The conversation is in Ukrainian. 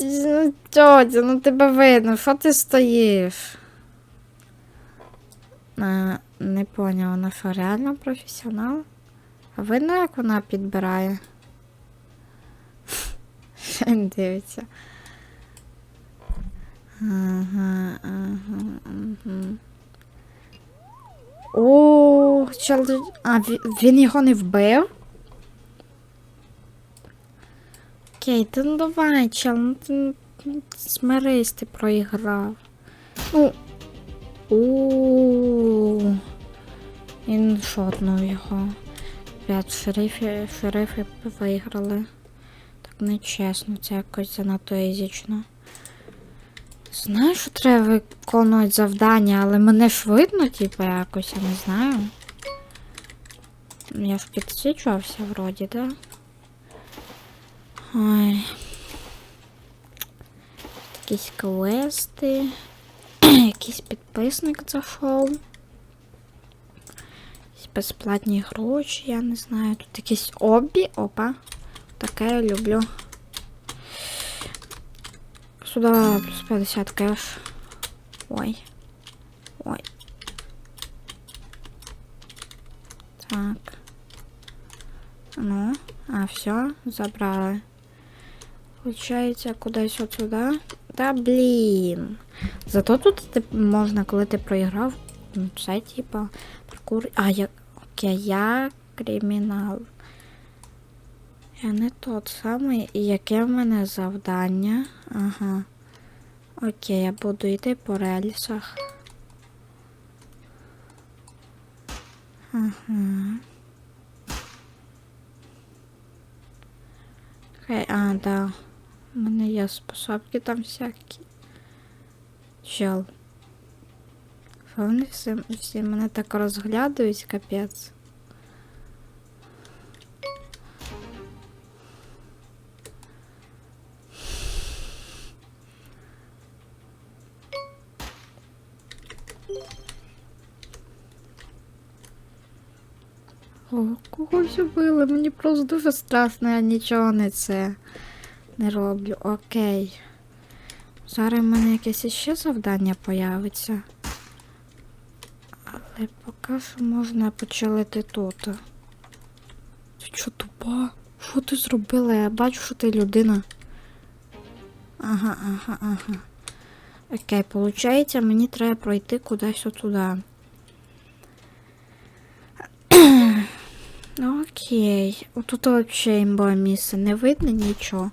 Ну, тьотя, ну тебе видно, що ти стоїш? А, не поняла, вона що реально професіонал? А видно, як вона підбирає? Він дивиться. Ага, ага, ага. О, чел... А, ві- він його не вбив? Окей, ти ну давай, чел, ну ти ну, смирись, ти проіграв. Ну. У. Він шотнув його. Ребят, шерифи, шерифи виграли. Так нечесно, це якось занадто езічно. Знаю, що треба виконувати завдання, але мене ж видно, типу, якось, я не знаю. Я ж підсвічувався вроді, да? Ой. Якісь квести. Якийсь підписник зайшов. Якісь безплатні гроші, я не знаю. Тут якісь обі. Опа. Таке я люблю. Сюди плюс 50 кеш. Ой. Ой. Так. Ну, а все, забрали. Получається, кудись от сюди. Та блін. Зато тут можна, коли ти проіграв, ну, це типа паркур. А, я. Окей, я кримінал. Я не тот самий. І яке в мене завдання? Ага. Окей, я буду йти по рельсах. Ага. Окей, а, да. У мене є способки там всякі. Чел. Вони всі, всі мене так розглядують, капець. О, когось убили, мені просто дуже страшно, я нічого не це не роблю. Окей. Зараз в мене якесь іще завдання появиться. Але поки що можна почалити тут. Ти що тупа? Що ти зробила? Я бачу, що ти людина. Ага, ага, ага. Окей, получається, мені треба пройти кудись отуди. Окей. Отут взагалі імбове місце. Не видно нічого.